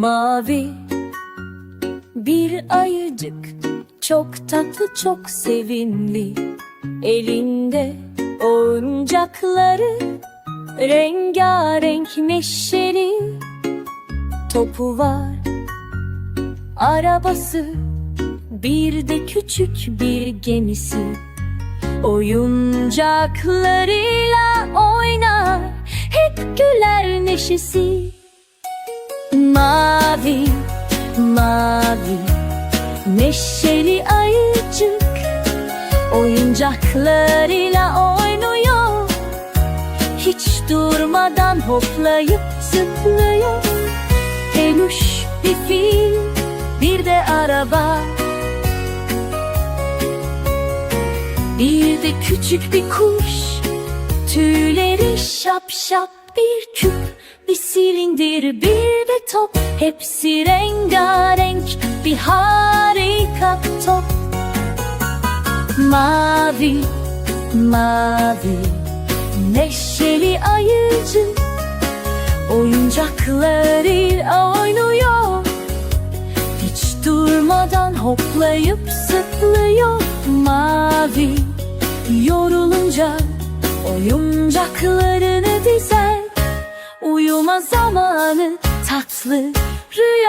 Mavi. Bir ayıcık çok tatlı çok sevimli. Elinde oyuncakları rengarenk neşeli. Topu var arabası bir de küçük bir gemisi. Oyuncaklarıyla oynar hep güler neşesi Mavi, mavi, neşeli ayıcık Oyuncaklarıyla oynuyor. Hiç durmadan hoplayıp zıplıyor. Peluş bir fil, bir de araba. Bir de küçük bir kuş Tüyleri şap şap bir küp Bir silindir bir de top. Hepsi rengarenk bir harika top. Mavi, mavi Neşeli ayıcık Oyuncaklarıyla oynuyor. Hiç durmadan hoplayıp zıplıyor. Mavi Yorulunca oyuncaklarını Uyuma zamanı tatlı diler